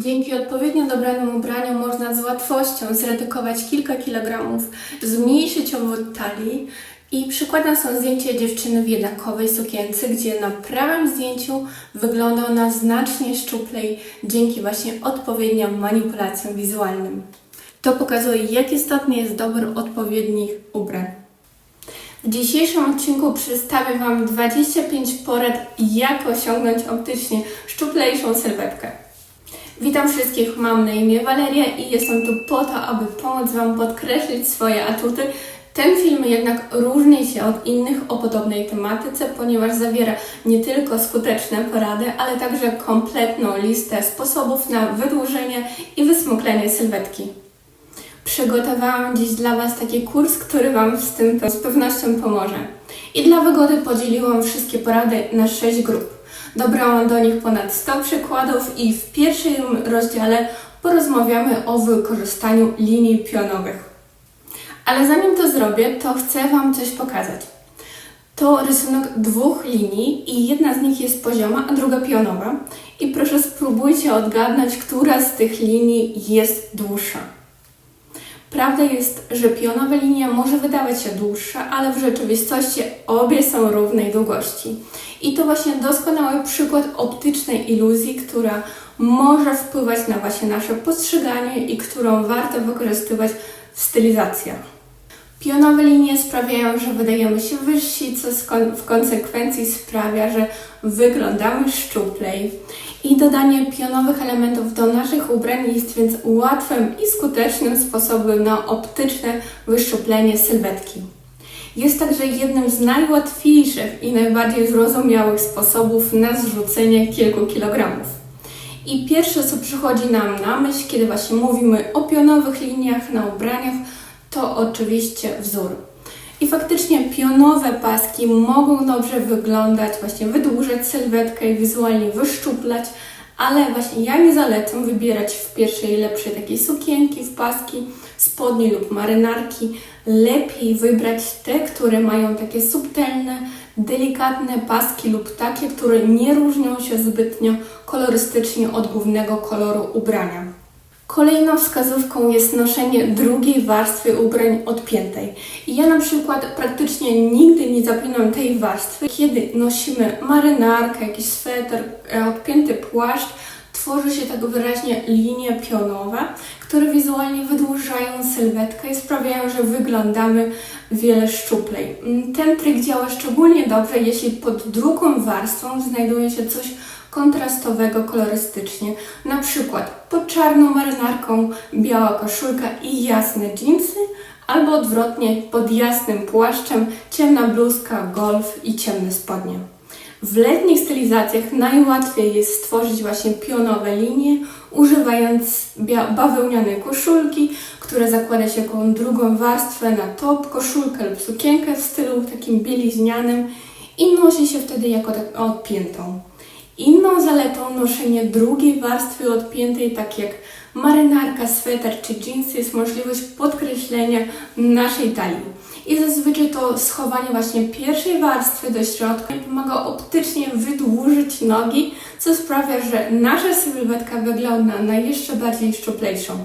Dzięki odpowiednio dobranemu ubraniu można z łatwością zredukować kilka kilogramów, zmniejszyć obwód talii i przykładem są zdjęcie dziewczyny w jednakowej sukience, gdzie na prawym zdjęciu wygląda ona znacznie szczuplej dzięki właśnie odpowiedniom manipulacjom wizualnym. To pokazuje, jak istotny jest dobór odpowiednich ubrań. W dzisiejszym odcinku przedstawię Wam 25 porad, jak osiągnąć optycznie szczuplejszą sylwetkę. Witam wszystkich, mam na imię Waleria i jestem tu po to, aby pomóc Wam podkreślić swoje atuty. Ten film jednak różni się od innych o podobnej tematyce, ponieważ zawiera nie tylko skuteczne porady, ale także kompletną listę sposobów na wydłużenie i wysmuklenie sylwetki. Przygotowałam dziś dla Was taki kurs, który Wam z tym z pewnością pomoże. I dla wygody podzieliłam wszystkie porady na 6 grup. Dobrałam do nich ponad 100 przykładów i w pierwszym rozdziale porozmawiamy o wykorzystaniu linii pionowych. Ale zanim to zrobię, to chcę Wam coś pokazać. To rysunek dwóch linii i jedna z nich jest pozioma, a druga pionowa. I proszę spróbujcie odgadnąć, która z tych linii jest dłuższa. Prawda jest, że pionowa linia może wydawać się dłuższa, ale w rzeczywistości obie są równej długości. I to właśnie doskonały przykład optycznej iluzji, która może wpływać na właśnie nasze postrzeganie i którą warto wykorzystywać w stylizacjach. Pionowe linie sprawiają, że wydajemy się wyżsi, co w konsekwencji sprawia, że wyglądamy szczuplej. I dodanie pionowych elementów do naszych ubrań jest więc łatwym i skutecznym sposobem na optyczne wyszczuplenie sylwetki. Jest także jednym z najłatwiejszych i najbardziej zrozumiałych sposobów na zrzucenie kilku kilogramów. I pierwsze, co przychodzi nam na myśl, kiedy właśnie mówimy o pionowych liniach na ubraniach, to oczywiście wzór. I faktycznie pionowe paski mogą dobrze wyglądać, właśnie wydłużać sylwetkę i wizualnie wyszczuplać, ale właśnie ja nie zalecam wybierać w pierwszej lepszej takiej sukienki w paski, spodni lub marynarki. Lepiej wybrać te, które mają takie subtelne, delikatne paski lub takie, które nie różnią się zbytnio kolorystycznie od głównego koloru ubrania. Kolejną wskazówką jest noszenie drugiej warstwy ubrań odpiętej. I ja na przykład praktycznie nigdy nie zapinam tej warstwy. Kiedy nosimy marynarkę, jakiś sweter, e, odpięty płaszcz, tworzy się tak wyraźnie linie pionowe, które wizualnie wydłużają sylwetkę i sprawiają, że wyglądamy wiele szczuplej. Mm, ten trik działa szczególnie dobrze, jeśli pod drugą warstwą znajduje się coś kontrastowego kolorystycznie. Na przykład pod czarną marynarką biała koszulka i jasne dżinsy, albo odwrotnie pod jasnym płaszczem ciemna bluzka, golf i ciemne spodnie. W letnich stylizacjach najłatwiej jest stworzyć właśnie pionowe linie, używając bawełnianej koszulki, które zakłada się jaką drugą warstwę na top, koszulkę lub sukienkę w stylu takim bieliźnianym i nosi się wtedy jako tak odpiętą. Inną zaletą noszenia drugiej warstwy odpiętej, tak jak marynarka, sweter czy jeansy, jest możliwość podkreślenia naszej talii. I zazwyczaj to schowanie właśnie pierwszej warstwy do środka pomaga optycznie wydłużyć nogi, co sprawia, że nasza sylwetka wygląda na jeszcze bardziej szczuplejszą.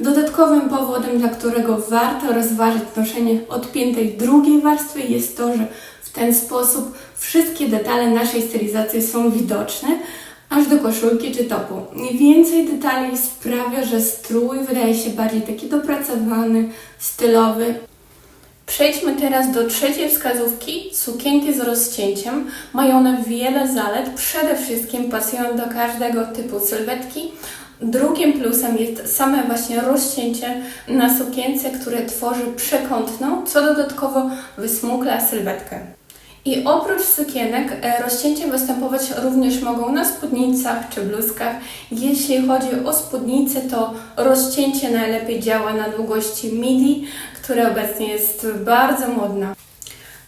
Dodatkowym powodem, dla którego warto rozważyć noszenie odpiętej drugiej warstwy jest to, że w ten sposób wszystkie detale naszej stylizacji są widoczne, aż do koszulki czy topu. Więcej detali sprawia, że strój wydaje się bardziej taki dopracowany, stylowy. Przejdźmy teraz do trzeciej wskazówki. Sukienki z rozcięciem. Mają one wiele zalet. Przede wszystkim pasują do każdego typu sylwetki. Drugim plusem jest same właśnie rozcięcie na sukience, które tworzy przekątną, co dodatkowo wysmukla sylwetkę. I oprócz sukienek e, rozcięcia występować również mogą na spódnicach czy bluzkach. Jeśli chodzi o spódnice, to rozcięcie najlepiej działa na długości midi, które obecnie jest bardzo modna.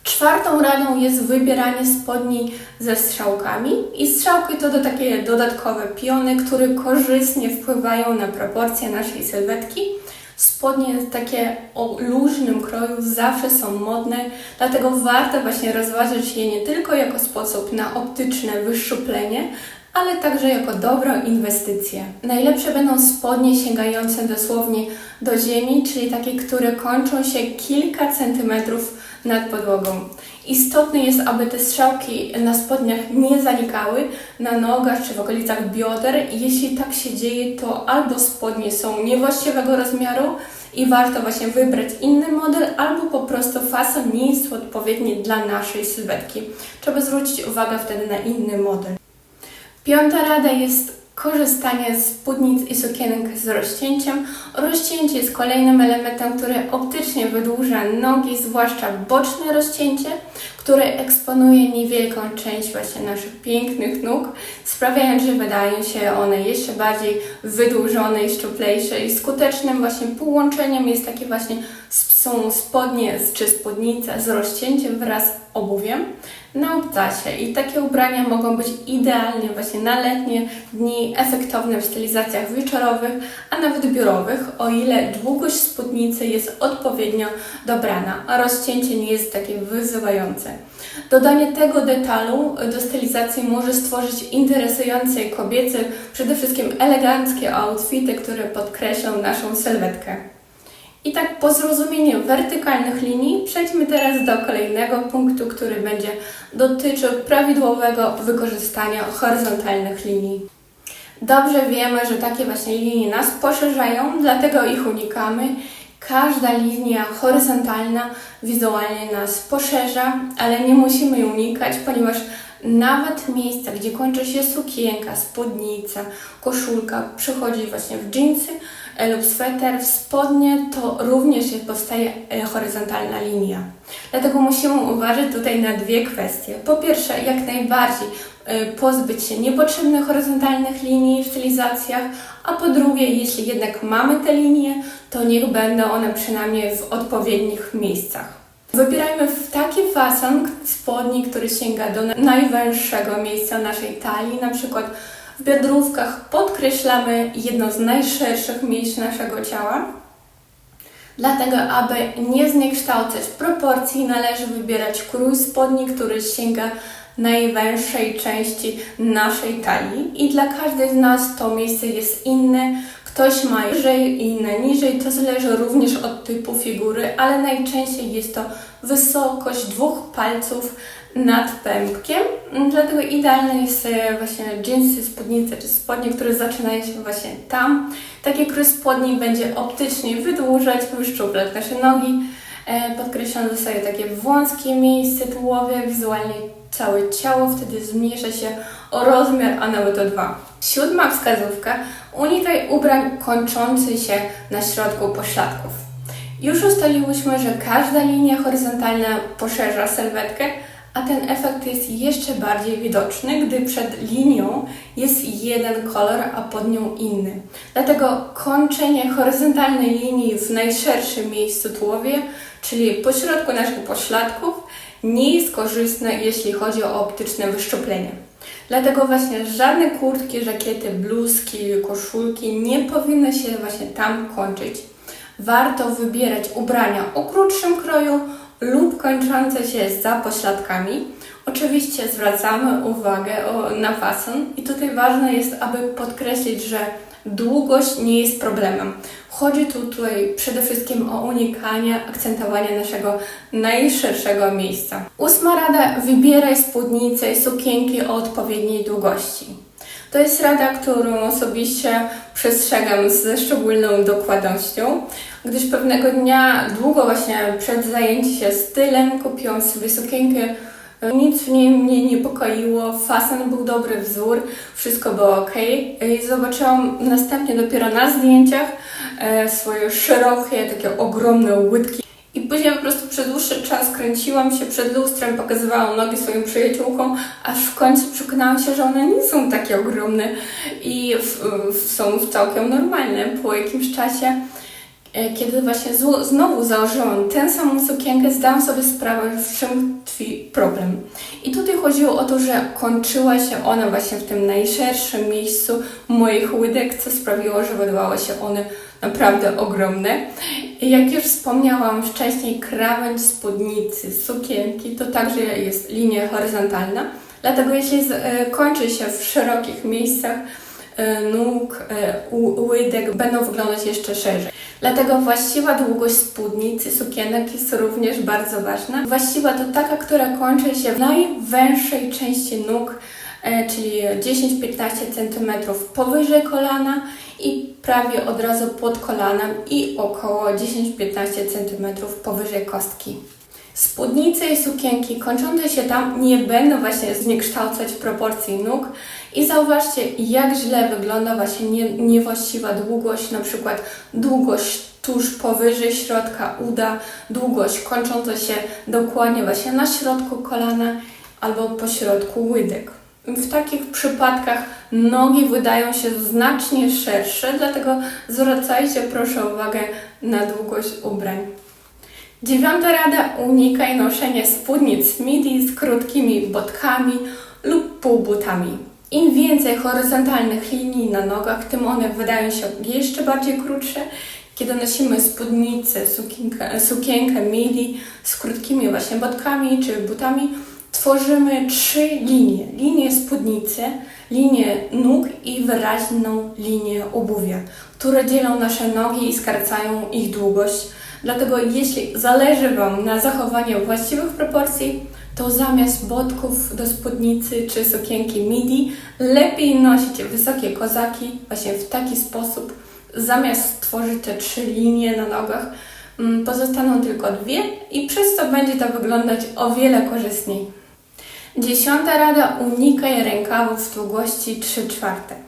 Czwartą radą jest wybieranie spodni ze strzałkami i strzałki to do takie dodatkowe piony, które korzystnie wpływają na proporcje naszej sylwetki. Spodnie takie o luźnym kroju zawsze są modne, dlatego warto właśnie rozważyć je nie tylko jako sposób na optyczne wyszczuplenie, ale także jako dobrą inwestycję. Najlepsze będą spodnie sięgające dosłownie do ziemi, czyli takie, które kończą się kilka centymetrów nad podłogą. Istotne jest, aby te strzałki na spodniach nie zanikały na nogach czy w okolicach bioder. Jeśli tak się dzieje, to albo spodnie są niewłaściwego rozmiaru i warto właśnie wybrać inny model, albo po prostu fason nie jest odpowiedni dla naszej sylwetki. Trzeba zwrócić uwagę wtedy na inny model. Piąta rada jest korzystanie z spódnic i sukienek z rozcięciem. Rozcięcie jest kolejnym elementem, który optycznie wydłuża nogi, zwłaszcza boczne rozcięcie, które eksponuje niewielką część właśnie naszych pięknych nóg, sprawiając, że wydają się one jeszcze bardziej wydłużone i szczuplejsze i skutecznym właśnie połączeniem jest takie właśnie są spodnie czy spódnica z rozcięciem wraz z obuwiem na obcasie i takie ubrania mogą być idealnie właśnie na letnie dni, efektowne w stylizacjach wieczorowych, a nawet biurowych, o ile długość spódnicy jest odpowiednio dobrana, a rozcięcie nie jest takie wyzywające. Dodanie tego detalu do stylizacji może stworzyć interesujące kobiece, przede wszystkim eleganckie outfity, które podkreślą naszą sylwetkę. I tak po zrozumieniu wertykalnych linii przejdźmy teraz do kolejnego punktu, który będzie dotyczył prawidłowego wykorzystania horyzontalnych linii. Dobrze wiemy, że takie właśnie linie nas poszerzają, dlatego ich unikamy. Każda linia horyzontalna wizualnie nas poszerza, ale nie musimy jej unikać, ponieważ nawet miejsca, gdzie kończy się sukienka, spódnica, koszulka, przechodzi właśnie w dżinsy lub sweter, w spodnie, to również powstaje e, horyzontalna linia. Dlatego musimy uważać tutaj na dwie kwestie. Po pierwsze, jak najbardziej e, pozbyć się niepotrzebnych horyzontalnych linii w stylizacjach, a po drugie, jeśli jednak mamy te linie, to niech będą one przynajmniej w odpowiednich miejscach. Wybierajmy w taki fason spodni, który sięga do najwęższego miejsca naszej talii, na przykład w biodrówkach podkreślamy jedno z najszerszych miejsc naszego ciała. Dlatego, aby nie zniekształcać proporcji, należy wybierać krój spodni, który sięga najwęższej części naszej talii. I dla każdej z nas to miejsce jest inne. Ktoś ma wyżej, inne niżej. To zależy również od typu figury, ale najczęściej jest to wysokość dwóch palców nad pępkiem, dlatego idealne jest e, właśnie jeansy, spódnice czy spodnie, które zaczynają się właśnie tam. Taki krój spodni będzie optycznie wydłużać, wyszczuplać nasze nogi, e, podkreślone zostaje takie wąskie miejsce tułowe, wizualnie całe ciało, wtedy zmniejsza się o rozmiar, a nawet o dwa. Siódma wskazówka, unikaj ubrań kończących się na środku pośladków. Już ustaliłyśmy, że każda linia horyzontalna poszerza sylwetkę, a ten efekt jest jeszcze bardziej widoczny, gdy przed linią jest jeden kolor, a pod nią inny. Dlatego kończenie horyzontalnej linii w najszerszym miejscu tułowie, czyli pośrodku naszych pośladków, nie jest korzystne, jeśli chodzi o optyczne wyszczuplenie. Dlatego właśnie żadne kurtki, żakiety, bluzki, koszulki nie powinny się właśnie tam kończyć. Warto wybierać ubrania o krótszym kroju lub kończące się za pośladkami. Oczywiście zwracamy uwagę na fason i tutaj ważne jest, aby podkreślić, że długość nie jest problemem. Chodzi tu tutaj przede wszystkim o unikanie akcentowania naszego najszerszego miejsca. Ósma rada: wybieraj spódnice i sukienki o odpowiedniej długości. To jest rada, którą osobiście przestrzegam ze szczególną dokładnością, gdyż pewnego dnia, długo właśnie przed zajęciem się stylem, kupiłam sobie sukienkę nic w niej mnie niepokoiło, fason był dobry, wzór, wszystko było ok. I zobaczyłam następnie dopiero na zdjęciach e, swoje szerokie, takie ogromne łydki. I później po prostu przez dłuższy czas kręciłam się przed lustrem, pokazywałam nogi swoim przyjaciółkom, aż w końcu przekonałam się, że one nie są takie ogromne i w, w, są całkiem normalne. Po jakimś czasie E, kiedy właśnie znowu założyłam tę samą sukienkę, zdałam sobie sprawę, w czym tkwi problem. I tutaj chodziło o to, że kończyła się ona właśnie w tym najszerszym miejscu moich łydek, co sprawiło, że wydawały się one naprawdę ogromne. Jak już wspomniałam wcześniej, krawędź spódnicy, sukienki to także jest linia horyzontalna, Dlatego jeśli e, kończy się w szerokich miejscach, e, nóg, e, łydek będą wyglądać jeszcze szerzej. Dlatego właściwa długość spódnicy, sukienek jest również bardzo ważna. Właściwa to taka, która kończy się w najwęższej części nóg, e, czyli 10-15 cm powyżej kolana i prawie od razu pod kolanem i około 10-15 cm powyżej kostki. Spódnice i sukienki kończące się tam nie będą właśnie zniekształcać proporcji nóg i zauważcie, jak źle wygląda właśnie nie, niewłaściwa długość, na przykład długość tuż powyżej środka uda, długość kończąca się dokładnie właśnie na środku kolana albo po środku łydek. W takich przypadkach nogi wydają się znacznie szersze, dlatego zwracajcie proszę uwagę na długość ubrań. Dziewiąta rada unikaj noszenia spódnic midi z krótkimi botkami lub półbutami. Im więcej horyzontalnych linii na nogach, tym one wydają się jeszcze bardziej krótsze. Kiedy nosimy spódnicę, sukienkę, sukienkę midi z krótkimi właśnie botkami czy butami, tworzymy trzy linie. Linię spódnicy, linię nóg i wyraźną linię obuwia, które dzielą nasze nogi i skracają ich długość. Dlatego jeśli zależy Wam na zachowaniu właściwych proporcji, to zamiast botków do spódnicy czy sukienki midi, lepiej nosić wysokie kozaki właśnie w taki sposób. Zamiast tworzyć te trzy linie na nogach, mm, pozostaną tylko dwie i przez to będzie to wyglądać o wiele korzystniej. Dziesiąta rada unikaj rękawów długości 3 czwarte.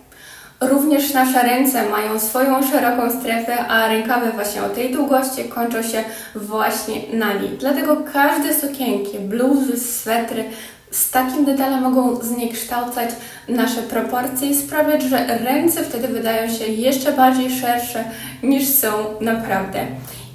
Również nasze ręce mają swoją szeroką strefę, a rękawy właśnie o tej długości kończą się właśnie na niej. Dlatego każde sukienki, bluzy, swetry z takim detalem mogą zniekształcać nasze proporcje i sprawiać, że ręce wtedy wydają się jeszcze bardziej szersze niż są naprawdę.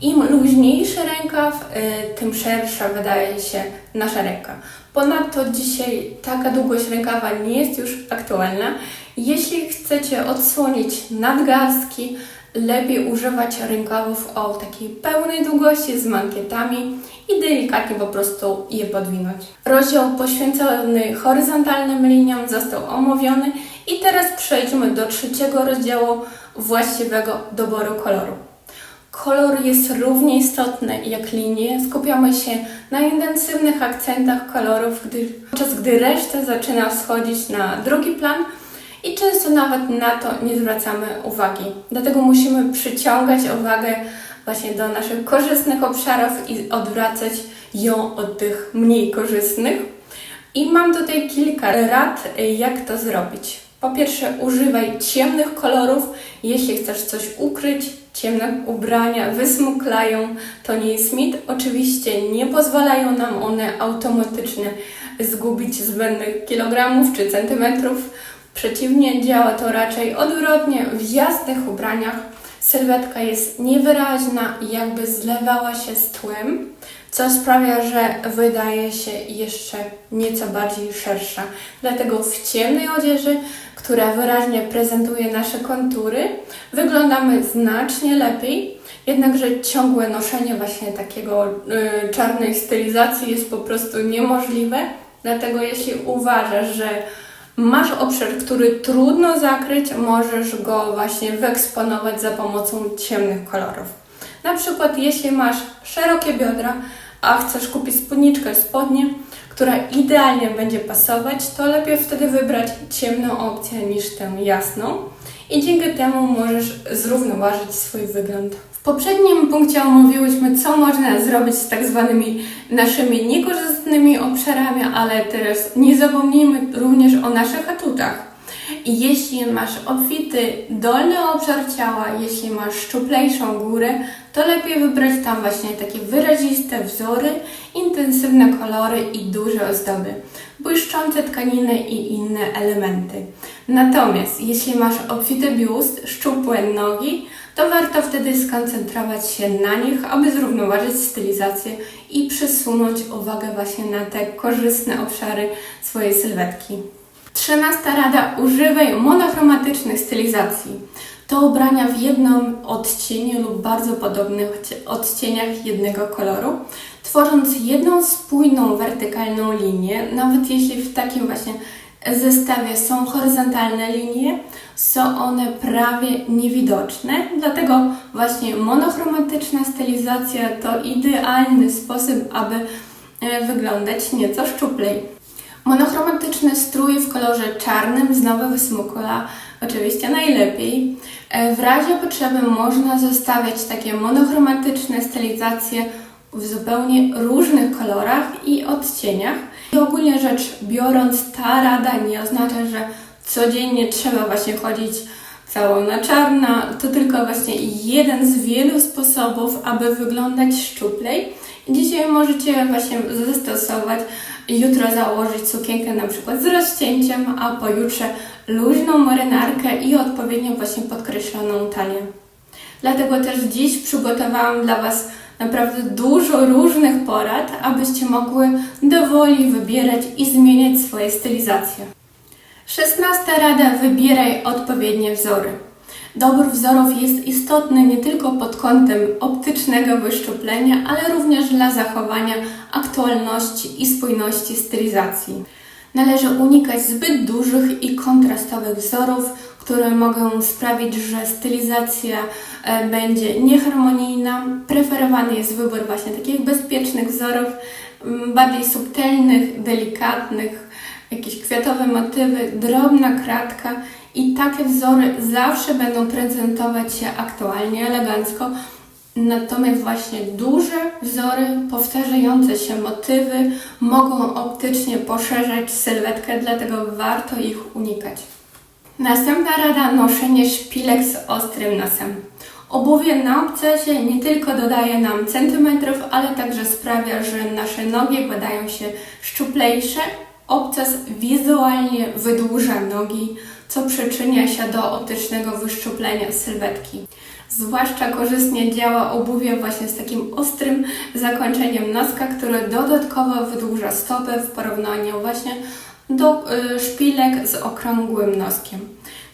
Im luźniejszy rękaw, y, tym szersza wydaje się nasza ręka. Ponadto dzisiaj taka długość rękawa nie jest już aktualna. Jeśli chcecie odsłonić nadgarstki, lepiej używać rękawów o takiej pełnej długości z mankietami i delikatnie po prostu je podwinąć. Rozdział poświęcony horyzontalnym liniom został omówiony i teraz przejdźmy do trzeciego rozdziału właściwego doboru koloru. Kolor jest równie istotny jak linie. Skupiamy się na intensywnych akcentach kolorów, gdy, podczas gdy reszta zaczyna schodzić na drugi plan i często nawet na to nie zwracamy uwagi. Dlatego musimy przyciągać uwagę właśnie do naszych korzystnych obszarów i odwracać ją od tych mniej korzystnych. I mam tutaj kilka rad, jak to zrobić. Po pierwsze, używaj ciemnych kolorów, jeśli chcesz coś ukryć. Ciemne ubrania wysmuklają, to nie jest mit. Oczywiście nie pozwalają nam one automatycznie zgubić zbędnych kilogramów czy centymetrów. Przeciwnie, działa to raczej odwrotnie. W jasnych ubraniach sylwetka jest niewyraźna i jakby zlewała się z tłem, co sprawia, że wydaje się jeszcze nieco bardziej szersza. Dlatego w ciemnej odzieży, która wyraźnie prezentuje nasze kontury, wyglądamy znacznie lepiej. Jednakże ciągłe noszenie właśnie takiego y, czarnej stylizacji jest po prostu niemożliwe. Dlatego jeśli uważasz, że masz obszar, który trudno zakryć, możesz go właśnie wyeksponować za pomocą ciemnych kolorów. Na przykład jeśli masz szerokie biodra, a chcesz kupić spódniczkę, spodnie, która idealnie będzie pasować, to lepiej wtedy wybrać ciemną opcję niż tę jasną i dzięki temu możesz zrównoważyć swój wygląd. W poprzednim punkcie omówiłyśmy, co można zrobić z tak zwanymi naszymi niekorzystnymi obszarami, ale teraz nie zapomnijmy również o naszych atutach. I jeśli masz obfity dolny obszar ciała, jeśli masz szczuplejszą górę, to lepiej wybrać tam właśnie takie wyraziste wzory, intensywne kolory i duże ozdoby, błyszczące tkaniny i inne elementy. Natomiast jeśli masz obfity biust, szczupłe nogi, to warto wtedy skoncentrować się na nich, aby zrównoważyć stylizację i przesunąć uwagę właśnie na te korzystne obszary swojej sylwetki. Trzynasta rada: używaj monochromatycznych stylizacji. To ubrania w jednym odcieniu lub bardzo podobnych odci- odcieniach jednego koloru tworząc jedną spójną wertykalną linię, nawet jeśli w takim właśnie zestawie są horyzontalne linie, są one prawie niewidoczne, dlatego właśnie monochromatyczna stylizacja to idealny sposób, aby e, wyglądać nieco szczuplej. Monochromatyczny strój w kolorze czarnym z nowy wysmukla oczywiście najlepiej. E, W razie potrzeby można zostawiać takie monochromatyczne stylizacje w zupełnie różnych kolorach i odcieniach. I ogólnie rzecz biorąc, ta rada nie oznacza, że codziennie trzeba właśnie chodzić całą na czarno. To tylko właśnie jeden z wielu sposobów, aby wyglądać szczuplej. Dzisiaj możecie właśnie zastosować, jutro założyć sukienkę na przykład z rozcięciem, a pojutrze luźną marynarkę i odpowiednio właśnie podkreśloną talię. Dlatego też dziś przygotowałam dla Was naprawdę dużo różnych porad, abyście mogły dowoli wybierać i zmieniać swoje stylizacje. Szesnasta rada: wybieraj odpowiednie wzory. Dobór wzorów jest istotny nie tylko pod kątem optycznego wyszczuplenia, ale również dla zachowania aktualności i spójności stylizacji. Należy unikać zbyt dużych i kontrastowych wzorów, które mogą sprawić, że stylizacja e, będzie nieharmonijna. Preferowany jest wybór właśnie takich bezpiecznych wzorów, bardziej subtelnych, delikatnych, jakieś kwiatowe motywy, drobna kratka i takie wzory zawsze będą prezentować się aktualnie, elegancko. Natomiast właśnie duże wzory, powtarzające się motywy mogą optycznie poszerzać sylwetkę, dlatego warto ich unikać. Następna rada noszenie szpilek z ostrym nosem. Obuwie na obcasie nie tylko dodaje nam centymetrów, ale także sprawia, że nasze nogi wydają się szczuplejsze. Obcas wizualnie wydłuża nogi, co przyczynia się do optycznego wyszczuplenia sylwetki. Zwłaszcza korzystnie działa obuwie właśnie z takim ostrym zakończeniem noska, które dodatkowo wydłuża stopę w porównaniu właśnie do y, szpilek z okrągłym noskiem.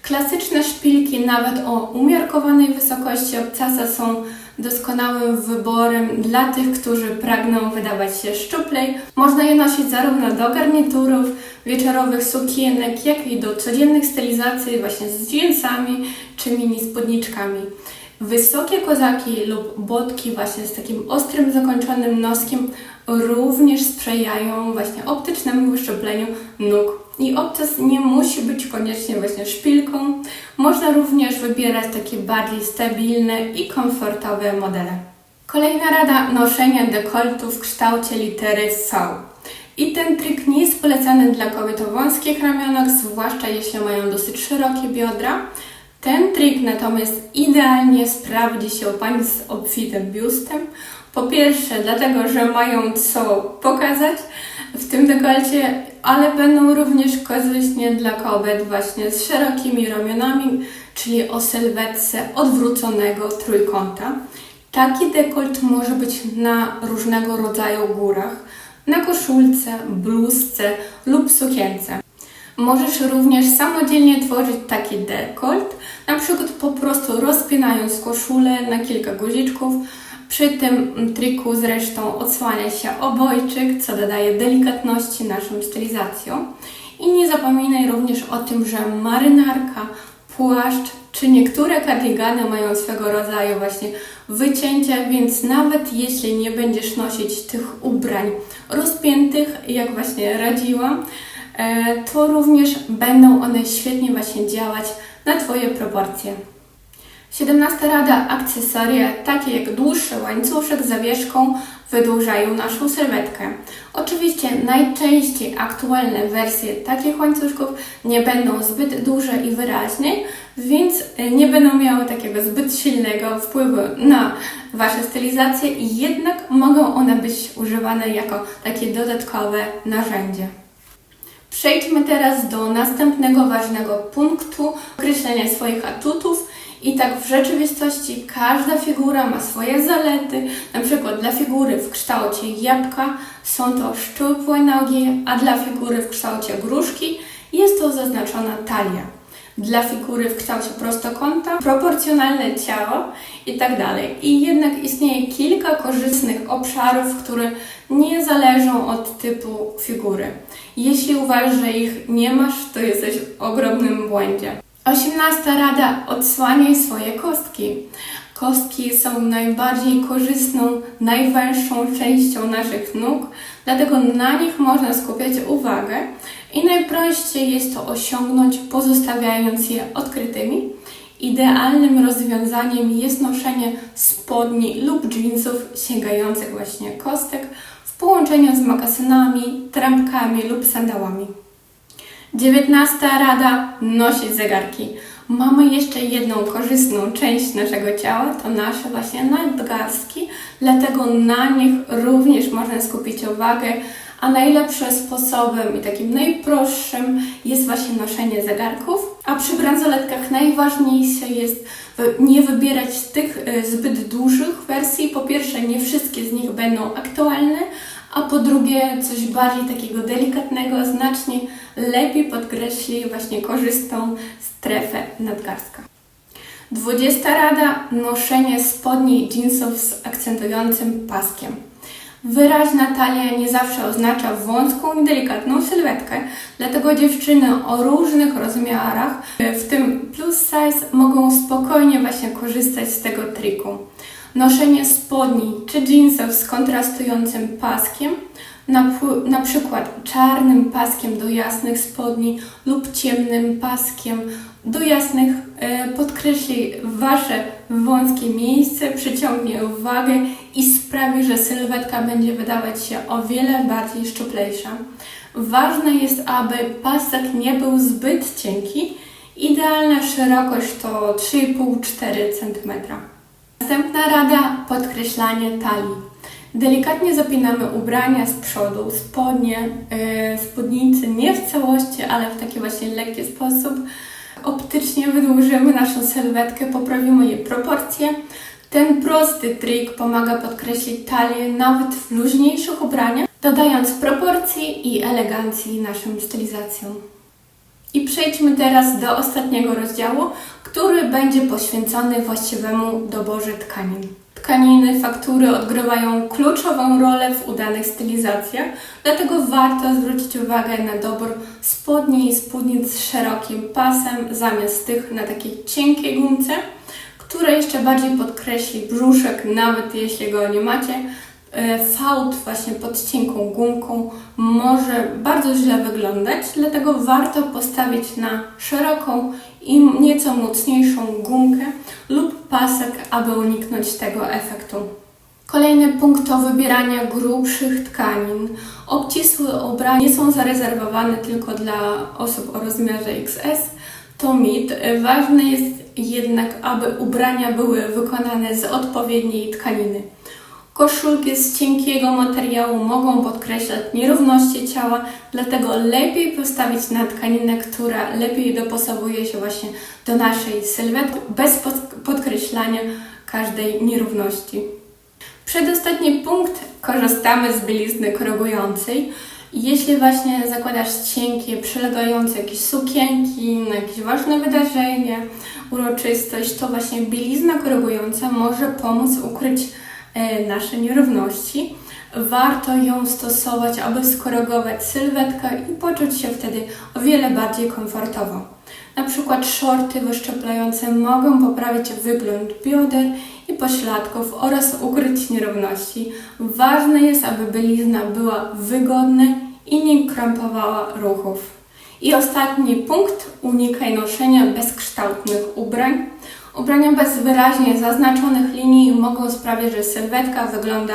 Klasyczne szpilki, nawet o umiarkowanej wysokości obcasa, są doskonałym wyborem dla tych, którzy pragną wydawać się szczuplej. Można je nosić zarówno do garniturów, wieczorowych sukienek, jak i do codziennych stylizacji właśnie z jeansami czy mini spódniczkami. Wysokie kozaki lub botki właśnie z takim ostrym, zakończonym noskiem również sprzyjają właśnie optycznemu wyszczupleniu nóg. I obcas nie musi być koniecznie właśnie szpilką. Można również wybierać takie bardziej stabilne i komfortowe modele. Kolejna rada noszenia dekoltu w kształcie litery V. I ten trik nie jest polecany dla kobiet o wąskich ramionach, zwłaszcza jeśli mają dosyć szerokie biodra. Ten trik natomiast idealnie sprawdzi się u Pani z obfitym biustem. Po pierwsze, dlatego, że mają co pokazać w tym dekolcie, ale będą również korzystnie dla kobiet właśnie z szerokimi ramionami, czyli o sylwetce odwróconego trójkąta. Taki dekolt może być na różnego rodzaju górach, na koszulce, bluzce lub sukience. Możesz również samodzielnie tworzyć taki dekolt, na przykład po prostu rozpinając koszulę na kilka guziczków. Przy tym triku zresztą odsłania się obojczyk, co dodaje delikatności naszym stylizacjom. I nie zapominaj również o tym, że marynarka, płaszcz czy niektóre kardigany mają swego rodzaju właśnie wycięcia, więc nawet jeśli nie będziesz nosić tych ubrań rozpiętych, jak właśnie radziłam, e, to również będą one świetnie właśnie działać na Twoje proporcje. 17 rada akcesoria, takie jak dłuższy łańcuszek z zawieszką, wydłużają naszą sylwetkę. Oczywiście najczęściej aktualne wersje takich łańcuszków nie będą zbyt duże i wyraźne, więc e, nie będą miały takiego zbyt silnego wpływu na Wasze stylizacje, jednak mogą one być używane jako takie dodatkowe narzędzie. Przejdźmy teraz do następnego ważnego punktu określenia swoich atutów. I tak w rzeczywistości każda figura ma swoje zalety. Na przykład dla figury w kształcie jabłka są to szczupłe nogi, a dla figury w kształcie gruszki jest to zaznaczona talia. dla figury w kształcie prostokąta, proporcjonalne ciało i tak. I jednak istnieje kilka korzystnych obszarów, które nie zależą od typu figury. Jeśli uważasz, że ich nie masz, to jesteś w ogromnym błędzie. Osiemnasta rada: odsłaniaj swoje kostki. Kostki są najbardziej korzystną, najwęższą częścią naszych nóg, dlatego na nich można skupiać uwagę i najprościej jest to osiągnąć pozostawiając je odkrytymi. Idealnym rozwiązaniem jest noszenie spodni lub jeansów sięgających właśnie kostek w połączeniu z mokasynami, trampkami lub sandałami. Dziewiętnasta rada: nosić zegarki. Mamy jeszcze jedną korzystną część naszego ciała, to nasze właśnie nadgarstki, dlatego na nich również można skupić uwagę, a najlepszym sposobem i takim najprostszym jest właśnie noszenie zegarków. A przy bransoletkach najważniejsze jest nie wybierać tych e, zbyt dużych wersji. Po pierwsze, nie wszystkie z nich będą aktualne, a po drugie coś bardziej takiego delikatnego, znacznie lepiej podkreśli właśnie korzystną strefę nadgarstka. 20 rada noszenie spodni jeansów z akcentującym paskiem. Wyraźna talia nie zawsze oznacza wąską i delikatną sylwetkę, dlatego dziewczyny o różnych rozmiarach, w tym plus size, mogą spokojnie właśnie korzystać z tego triku. Noszenie spodni czy jeansów z kontrastującym paskiem, na, na przykład czarnym paskiem do jasnych spodni lub ciemnym paskiem do jasnych, e, podkreśli Wasze wąskie miejsce, przyciągnie uwagę i sprawi, że sylwetka będzie wydawać się o wiele bardziej szczuplejsza. Ważne jest, aby pasek nie był zbyt cienki. Idealna szerokość to 3,5-4 cm. Następna rada podkreślanie talii. Delikatnie zapinamy ubrania z przodu, spodnie, yy, spódnicy, nie w całości, ale w taki właśnie lekki sposób. Optycznie wydłużymy naszą sylwetkę, poprawimy jej proporcje. Ten prosty trik pomaga podkreślić talię nawet w luźniejszych ubraniach, dodając proporcji i elegancji naszym stylizacjom. I przejdźmy teraz do ostatniego rozdziału, który będzie poświęcony właściwemu doborze tkanin. Tkaniny, faktury odgrywają kluczową rolę w udanych stylizacjach, dlatego warto zwrócić uwagę na dobór spodni i spódnic z szerokim pasem zamiast tych na takiej cienkiej gumce, które jeszcze bardziej podkreśli brzuszek, nawet jeśli go nie macie, E, fałd właśnie pod cienką gumką może bardzo źle wyglądać, dlatego warto postawić na szeroką i nieco mocniejszą gumkę lub pasek, aby uniknąć tego efektu. Kolejny punkt to wybieranie grubszych tkanin. Obcisłe ubrania nie są zarezerwowane tylko dla osób o rozmiarze XS. To mit. Ważne jest jednak, aby ubrania były wykonane z odpowiedniej tkaniny. Koszulki z cienkiego materiału mogą podkreślać nierówności ciała, dlatego lepiej postawić na tkaninę, która lepiej dopasowuje się właśnie do naszej sylwetki, bez podkreślania każdej nierówności. Przedostatni punkt korzystamy z bielizny korygującej. Jeśli właśnie zakładasz cienkie, przylegające jakieś sukienki na jakieś ważne wydarzenie, uroczystość, to właśnie bielizna korygująca może pomóc ukryć nasze nierówności. Warto ją stosować, aby skorygować sylwetkę i poczuć się wtedy o wiele bardziej komfortowo. Na przykład shorty wyszczeplające mogą poprawić wygląd bioder i pośladków oraz ukryć nierówności. Ważne jest, aby bielizna była wygodna i nie krępowała ruchów. I ostatni punkt, unikaj noszenia bezkształtnych ubrań. Ubrania bez wyraźnie zaznaczonych linii mogą sprawiać, że sylwetka wygląda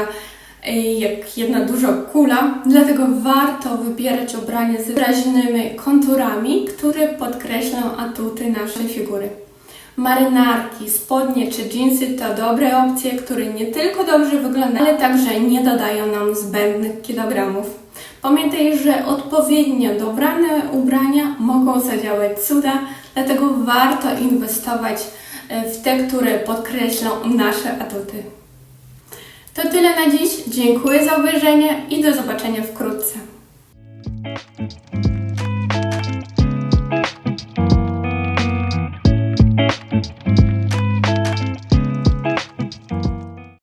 e, jak jedna duża kula, dlatego warto wybierać ubrania z wyraźnymi konturami, które podkreślą atuty naszej figury. Marynarki, spodnie czy dżinsy to dobre opcje, które nie tylko dobrze wyglądają, ale także nie dodają nam zbędnych kilogramów. Pamiętaj, że odpowiednio dobrane ubrania mogą zadziałać cuda, dlatego warto inwestować E, w te, które podkreślą nasze atuty. To tyle na dziś. Dziękuję za obejrzenie i do zobaczenia wkrótce.